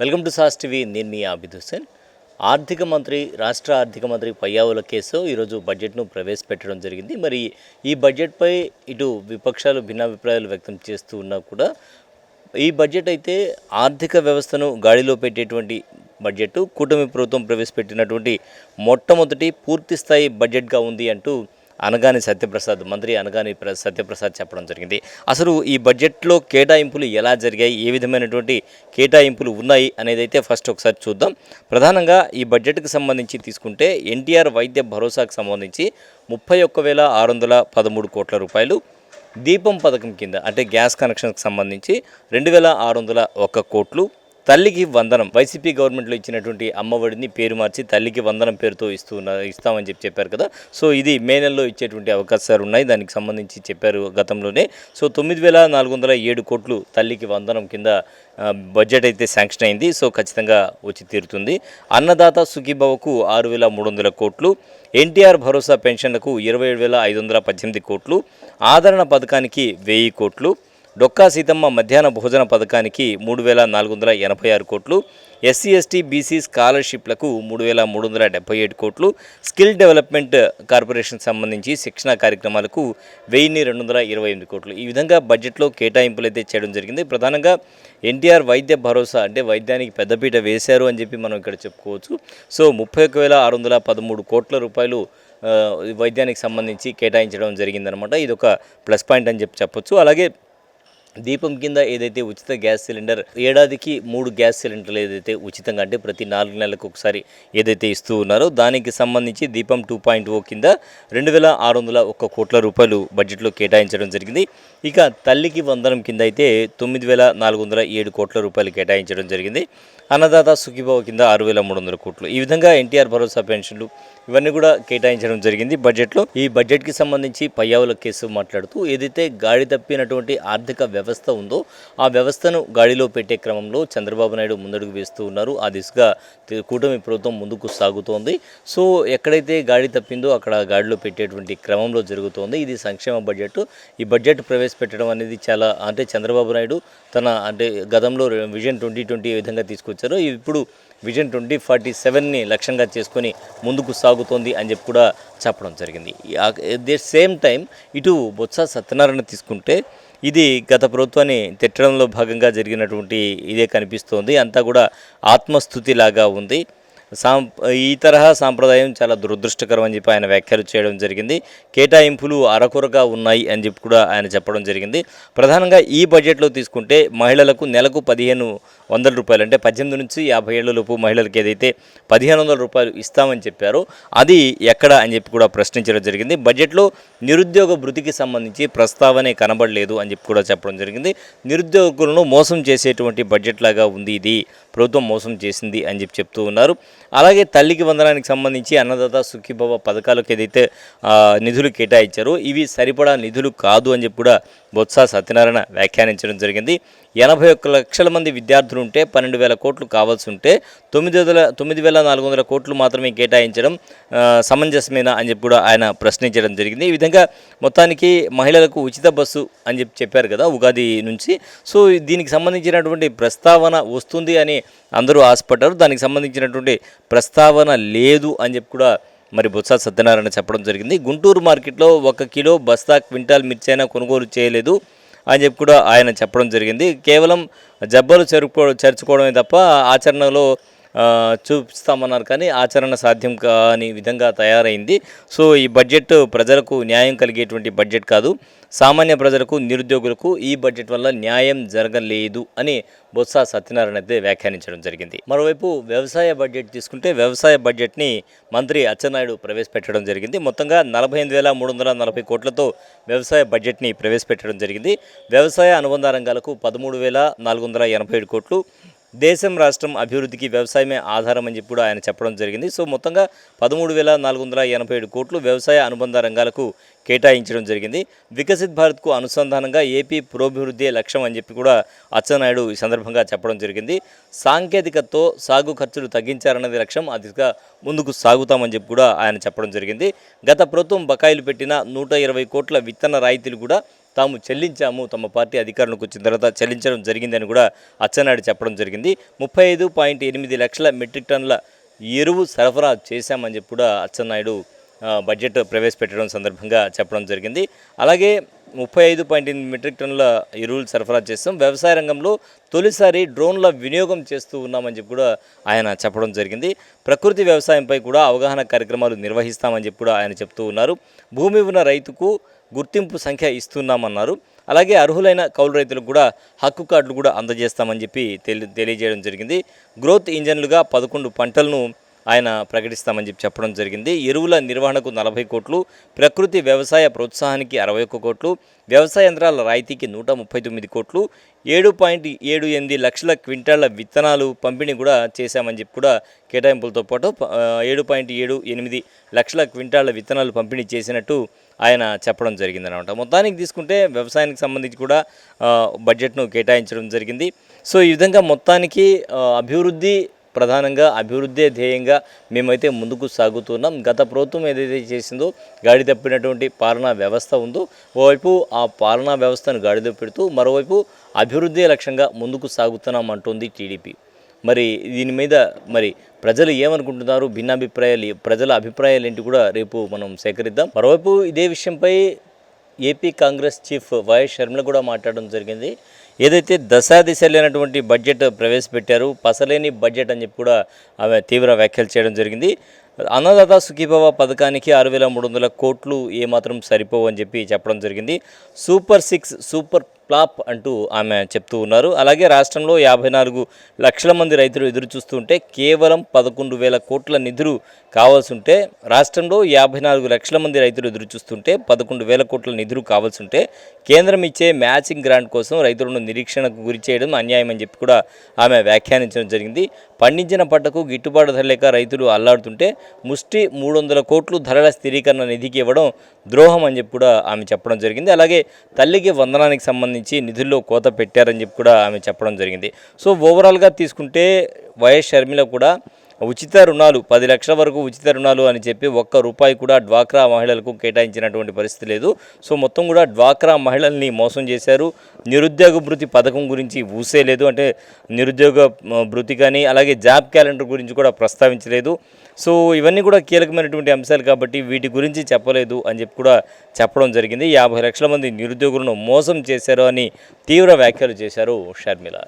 Welcome to sauce TV. నేను మీ ఆబిద్ హుసేన్ ఆర్థిక మంత్రి రాష్ట్ర ఆర్థిక మంత్రి పయ్యావుల కేసు ఈరోజు బడ్జెట్ను ప్రవేశపెట్టడం జరిగింది. మరి ఈ బడ్జెట్పై ఇటు విపక్షాలు భిన్నాభిప్రాయాలు వ్యక్తం చేస్తూ ఉన్నా కూడా ఈ బడ్జెట్ అయితే ఆర్థిక వ్యవస్థను గాడిలో పెట్టేటువంటి బడ్జెట్ కూటమి ప్రభుత్వం ప్రవేశపెట్టినటువంటి మొట్టమొదటి పూర్తి స్థాయి బడ్జెట్గా ఉంది అంటూ అనగాని సత్యప్రసాద్ మంత్రి అనగాని ప్ర సత్యప్రసాద్ చెప్పడం జరిగింది. అసలు ఈ బడ్జెట్లో కేటాయింపులు ఎలా జరిగాయి? ఏ విధమైనటువంటి కేటాయింపులు ఉన్నాయి అనేది అయితే ఫస్ట్ ఒకసారి చూద్దాం. ప్రధానంగా ఈ బడ్జెట్కి సంబంధించి తీసుకుంటే ఎన్టీఆర్ వైద్య భరోసాకు సంబంధించి ముప్పై ఒక్క వేల ఆరు వందల పదమూడు కోట్ల రూపాయలు దీపం పథకం కింద అంటే గ్యాస్ కనెక్షన్కి సంబంధించి రెండు వేల ఆరు వందల ఒక్క కోట్లు తల్లికి వందనం. వైసీపీ గవర్నమెంట్లో ఇచ్చినటువంటి అమ్మఒడిని పేరు మార్చి తల్లికి వందనం పేరుతో ఇస్తూ ఇస్తామని చెప్పి చెప్పారు కదా. సో ఇది మే నెలలో ఇచ్చేటువంటి అవకాశాలు ఉన్నాయి. దానికి సంబంధించి చెప్పారు గతంలోనే. సో తొమ్మిది వేల నాలుగు వందల ఏడు కోట్లు తల్లికి వందనం కింద బడ్జెట్ అయితే శాంక్షన్ అయింది. సో ఖచ్చితంగా వచ్చి తీరుతుంది. అన్నదాత సుఖీభవకు ఆరు వేల మూడు వందల కోట్లు. ఎన్టీఆర్ భరోసా పెన్షన్లకు ఇరవై ఏడు వేల ఐదు వందల పద్దెనిమిది కోట్లు. ఆదరణ పథకానికి వెయ్యి కోట్లు. డొక్కా సీతమ్మ మధ్యాహ్న భోజన పథకానికి మూడు వేల నాలుగు వందల ఎనభై ఆరు కోట్లు ఎస్సీ ఎస్టీ బీసీ స్కాలర్షిప్లకు మూడు వేల మూడు వందల డెబ్బై ఏడు కోట్లు స్కిల్ డెవలప్మెంట్ కార్పొరేషన్ సంబంధించి శిక్షణ కార్యక్రమాలకు వెయ్యిన్ని రెండు వందల ఇరవై ఎనిమిది కోట్లు. ఈ విధంగా బడ్జెట్లో కేటాయింపులు అయితే చేయడం జరిగింది. ప్రధానంగా ఎన్టీఆర్ వైద్య భరోసా అంటే వైద్యానికి పెద్దపీట వేశారు అని చెప్పి మనం ఇక్కడ చెప్పుకోవచ్చు. సో ముప్పై ఒక వేల ఆరు వందల పదమూడు కోట్ల రూపాయలు వైద్యానికి సంబంధించి కేటాయించడం జరిగిందనమాట ఇది ఒక ప్లస్ పాయింట్ అని చెప్పి చెప్పొచ్చు. అలాగే దీపం కింద ఏదైతే ఉచిత గ్యాస్ సిలిండర్ ఏడాదికి మూడు గ్యాస్ సిలిండర్లు ఏదైతే ఉచితంగా అంటే ప్రతి నాలుగు నెలలకు ఒకసారి ఏదైతే ఇస్తూ ఉన్నారో దానికి సంబంధించి దీపం టూ పాయింట్ ఓ కింద రెండు వేల ఆరు వందల ఒక్క కోట్ల రూపాయలు బడ్జెట్లో కేటాయించడం జరిగింది. ఇక తల్లికి వందనం కింద అయితే తొమ్మిది వేల నాలుగు వందల ఏడు కోట్ల రూపాయలు కేటాయించడం జరిగింది. అన్నదాత సుఖీభావ కింద ఆరు వేల మూడు వందల కోట్లు. ఈ విధంగా ఎన్టీఆర్ భరోసా పెన్షన్లు ఇవన్నీ కూడా కేటాయించడం జరిగింది. బడ్జెట్లో ఈ బడ్జెట్కి సంబంధించి పయ్యావుల కేసు మాట్లాడుతూ ఏదైతే గాడి తప్పినటువంటి ఆర్థిక వ్యవస్థ ఉందో ఆ వ్యవస్థను గాడిలో పెట్టే క్రమంలో చంద్రబాబు నాయుడు ముందడుగు వేస్తూ ఉన్నారు. ఆ దిశగా కూటమి ప్రభుత్వం ముందుకు సాగుతోంది. సో ఎక్కడైతే గాడి తప్పిందో అక్కడ గాడిలో పెట్టేటువంటి క్రమంలో జరుగుతోంది. ఇది సంక్షేమ బడ్జెట్ ఈ బడ్జెట్ ప్రవేశపెట్టడం అనేది చాలా అంటే చంద్రబాబు నాయుడు తన అంటే గతంలో విజన్ ట్వంటీ ట్వంటీ ఏ విధంగా తీసుకొచ్చారు. ఇప్పుడు విజన్ ట్వంటీ ఫార్టీ సెవెన్ని లక్ష్యంగా చేసుకొని ముందుకు సాగుతోంది అని చెప్పి కూడా చెప్పడం జరిగింది. ది సేమ్ టైం ఇటు బొత్స సత్యనారాయణ తీసుకుంటే ఇది గత ప్రభుత్వాన్ని తిట్టడంలో భాగంగా జరిగినటువంటి ఇదే కనిపిస్తోంది. అంతా కూడా ఆత్మస్థుతి లాగా ఉంది. సాం ఈ తరహా సాంప్రదాయం చాలా దురదృష్టకరం అని చెప్పి ఆయన వ్యాఖ్యలు చేయడం జరిగింది. కేటాయింపులు అరకొరగా ఉన్నాయి అని చెప్పి కూడా ఆయన చెప్పడం జరిగింది. ప్రధానంగా ఈ బడ్జెట్లో తీసుకుంటే మహిళలకు నెలకు పదిహేను వందల రూపాయలు అంటే పద్దెనిమిది నుంచి యాభై ఏళ్ళలోపు మహిళలకు ఏదైతే పదిహేను వందల రూపాయలు ఇస్తామని చెప్పారో అది ఎక్కడ అని చెప్పి కూడా ప్రశ్నించడం జరిగింది. బడ్జెట్లో నిరుద్యోగ భృతికి సంబంధించి ప్రస్తావనే కనబడలేదు అని చెప్పి కూడా చెప్పడం జరిగింది. నిరుద్యోగులను మోసం చేసేటువంటి బడ్జెట్ లాగా ఉంది ఇది. ప్రభుత్వం మోసం చేసింది అని చెప్పి చెప్తూ ఉన్నారు. అలాగే తల్లికి వందనానికి సంబంధించి అన్నదాత సుఖీభవ పథకాలకు ఏదైతే నిధులు కేటాయించారో ఇవి సరిపడా నిధులు కాదు అని చెప్పి కూడా బొత్స సత్యనారాయణ వ్యాఖ్యానించడం జరిగింది. ఎనభై ఒక్క లక్షల మంది విద్యార్థులు ఉంటే పన్నెండు వేల కోట్లు కావాల్సి ఉంటే తొమ్మిది వందల తొమ్మిది వేల నాలుగు వందల కోట్లు మాత్రమే కేటాయించడం సమంజసమేనా అని చెప్పి కూడా ఆయన ప్రశ్నించడం జరిగింది. ఈ విధంగా మొత్తానికి మహిళలకు ఉచిత బస్సు అని చెప్పి చెప్పారు కదా ఉగాది నుంచి. సో దీనికి సంబంధించినటువంటి ప్రస్తావన వస్తుంది అని అందరూ ఆశపడ్డారు. దానికి సంబంధించినటువంటి ప్రస్తావన లేదు అని చెప్పి కూడా మరి బొత్స సత్యనారాయణ చెప్పడం జరిగింది. గుంటూరు మార్కెట్లో ఒక కిలో బస్తా క్వింటాల్ మిర్చైనా కొనుగోలు చేయలేదు. అని చెప్పి కూడా ఆయన చెప్పడం జరిగింది. కేవలం జబ్బలు చెరుపు చేర్చుకోవడమే తప్ప ఆచరణలో చూపిస్తామన్నారు కానీ ఆచరణ సాధ్యం కాని విధంగా తయారైంది. సో ఈ బడ్జెట్ ప్రజలకు న్యాయం కలిగేటువంటి బడ్జెట్ కాదు. సామాన్య ప్రజలకు నిరుద్యోగులకు ఈ బడ్జెట్ వల్ల న్యాయం జరగలేదు అని బొత్స సత్యనారాయణ అయితే వ్యాఖ్యానించడం జరిగింది. మరోవైపు వ్యవసాయ బడ్జెట్ తీసుకుంటే వ్యవసాయ బడ్జెట్ని మంత్రి అచ్చెన్నాయుడు ప్రవేశపెట్టడం జరిగింది. మొత్తంగా నలభై ఎనిమిది వేల మూడు వందల నలభై కోట్లతో వ్యవసాయ బడ్జెట్ని ప్రవేశపెట్టడం జరిగింది. వ్యవసాయ అనుబంధ రంగాలకు పదమూడు వేల నాలుగు వందల ఎనభై ఏడు కోట్లు దేశం రాష్ట్రం అభివృద్ధికి వ్యవసాయమే ఆధారం అని చెప్పి కూడా ఆయన చెప్పడం జరిగింది. సో మొత్తంగా పదమూడు వేల నాలుగు వందల ఎనభై ఏడు కోట్లు వ్యవసాయ అనుబంధ రంగాలకు కేటాయించడం జరిగింది. వికసిత్ భారత్కు అనుసంధానంగా ఏపీ పురోభివృద్ధి లక్ష్యం అని చెప్పి కూడా అచ్చెన్నాయుడు ఈ సందర్భంగా చెప్పడం జరిగింది. సాంకేతికతో సాగు ఖర్చులు తగ్గించారన్నది లక్ష్యం. అదిగా ముందుకు సాగుతామని చెప్పి కూడా ఆయన చెప్పడం జరిగింది. గత ప్రభుత్వం బకాయిలు పెట్టిన నూట ఇరవై కోట్ల విత్తన రాయితీలు కూడా తాము చెల్లించాము తమ పార్టీ అధికారంలోకి వచ్చిన తర్వాత చెల్లించడం జరిగిందని కూడా అచ్చెన్నాయుడు చెప్పడం జరిగింది. ముప్పై ఐదు పాయింట్ ఎనిమిది లక్షల మెట్రిక్ టన్నుల ఎరువు సరఫరా చేశామని చెప్పి కూడా అచ్చెన్నాయుడు బడ్జెట్ ప్రవేశపెట్టడం సందర్భంగా చెప్పడం జరిగింది. అలాగే ముప్పై ఐదు పాయింట్ ఎనిమిది మెట్రిక్ టన్నుల ఎరువులు సరఫరా చేస్తాం. వ్యవసాయ రంగంలో తొలిసారి డ్రోన్ల వినియోగం చేస్తూ ఉన్నామని చెప్పి కూడా ఆయన చెప్పడం జరిగింది. ప్రకృతి వ్యవసాయంపై కూడా అవగాహన కార్యక్రమాలు నిర్వహిస్తామని చెప్పి కూడా ఆయన చెప్తూ ఉన్నారు. భూమి ఉన్న రైతుకు గుర్తింపు సంఖ్య ఇస్తున్నామన్నారు. అలాగే అర్హులైన కౌలు రైతులకు కూడా హక్కు కార్డులు కూడా అందజేస్తామని చెప్పి తెలి తెలియజేయడం జరిగింది. గ్రోత్ ఇంజన్లుగా పదకొండు పంటలను ఆయన ప్రకటిస్తామని చెప్పి చెప్పడం జరిగింది. ఎరువుల నిర్వహణకు నలభై కోట్లు ప్రకృతి వ్యవసాయ ప్రోత్సాహానికి అరవై ఒక్క కోట్లు వ్యవసాయ యంత్రాల రాయితీకి నూట ముప్పై తొమ్మిది కోట్లు ఏడు పాయింట్ ఏడు ఎనిమిది లక్షల క్వింటాళ్ళ విత్తనాలు పంపిణీ కూడా చేశామని చెప్పి కూడా కేటాయింపులతో పాటు ఏడు పాయింట్ ఏడు ఎనిమిది లక్షల క్వింటాళ్ళ విత్తనాలు పంపిణీ చేసినట్టు ఆయన చెప్పడం జరిగిందనమాట. మొత్తానికి తీసుకుంటే వ్యవసాయానికి సంబంధించి కూడా బడ్జెట్ను కేటాయించడం జరిగింది. సో ఈ విధంగా మొత్తానికి అభివృద్ధి ప్రధానంగా అభివృద్ధి ధ్యేయంగా మేమైతే ముందుకు సాగుతున్నాం గత ప్రభుత్వం ఏదైతే చేసిందో గాడి తప్పినటువంటి పాలనా వ్యవస్థ ఉందో ఓవైపు ఆ పాలనా వ్యవస్థను గాడిద పెడుతూ మరోవైపు అభివృద్ధి లక్ష్యంగా ముందుకు సాగుతున్నాం అంటుంది టీడీపీ. మరి దీని మీద మరి ప్రజలు ఏమనుకుంటున్నారు? భిన్నాభిప్రాయాలు ప్రజల అభిప్రాయాలు ఏంటి కూడా రేపు మనం సేకరిద్దాం. మరోవైపు ఇదే విషయంపై AP Congress chief YS Sharmila కూడా మాట్లాడడం జరిగింది. ఏదైతే దశాదిశ లేనటువంటి బడ్జెట్ ప్రవేశపెట్టారు పసలేని బడ్జెట్ అని చెప్పి కూడా ఆమె తీవ్ర వ్యాఖ్యలు చేయడం జరిగింది. అన్నదాత సుఖీభవ పథకానికి ఆరు వేల మూడు వందల కోట్లు ఏమాత్రం సరిపోవు అని చెప్పి చెప్పడం జరిగింది. సూపర్ సిక్స్ సూపర్ ప్లాప్ అంటూ ఆమె చెప్తూ ఉన్నారు. అలాగే రాష్ట్రంలో యాభై నాలుగు లక్షల మంది రైతులు ఎదురు చూస్తుంటే కేవలం పదకొండు వేల కోట్ల నిధులు కావాల్సి ఉంటే రాష్ట్రంలో యాభై నాలుగు లక్షల మంది రైతులు ఎదురు చూస్తుంటే పదకొండు వేల కోట్ల నిధులు కావాల్సి ఉంటే కేంద్రం ఇచ్చే మ్యాచింగ్ గ్రాంట్ కోసం రైతులను నిరీక్షణకు గురి చేయడం అన్యాయం అని చెప్పి కూడా ఆమె వ్యాఖ్యానించడం జరిగింది. పండించిన పంటకు గిట్టుబాటు ధర లేక రైతులు అల్లాడుతుంటే ముష్టి మూడు వందల కోట్లు ధరల స్థిరీకరణ నిధికి ఇవ్వడం ద్రోహం అని చెప్పి కూడా ఆమె చెప్పడం జరిగింది. అలాగే తల్లికి వందనానికి సంబంధించి నిధుల్లో కోత పెట్టారని చెప్పి కూడా ఆమె చెప్పడం జరిగింది. సో ఓవరాల్గా తీసుకుంటే వైఎస్ షర్మిల కూడా ఉచిత రుణాలు పది లక్షల వరకు ఉచిత రుణాలు అని చెప్పి ఒక్క రూపాయి కూడా డ్వాక్రా మహిళలకు కేటాయించినటువంటి పరిస్థితి లేదు. సో మొత్తం కూడా డ్వాక్రా మహిళల్ని మోసం చేశారు. నిరుద్యోగ భృతి పథకం గురించి ఊసే లేదు. అంటే నిరుద్యోగ భృతి కానీ అలాగే జాబ్ క్యాలెండర్ గురించి కూడా ప్రస్తావించలేదు. సో ఇవన్నీ కూడా కీలకమైనటువంటి అంశాలు కాబట్టి వీటి గురించి చెప్పలేదు అని చెప్పి కూడా చెప్పడం జరిగింది. యాభై లక్షల మంది నిరుద్యోగులను మోసం చేశారు అని తీవ్ర వ్యాఖ్యలు చేశారు షర్మిల.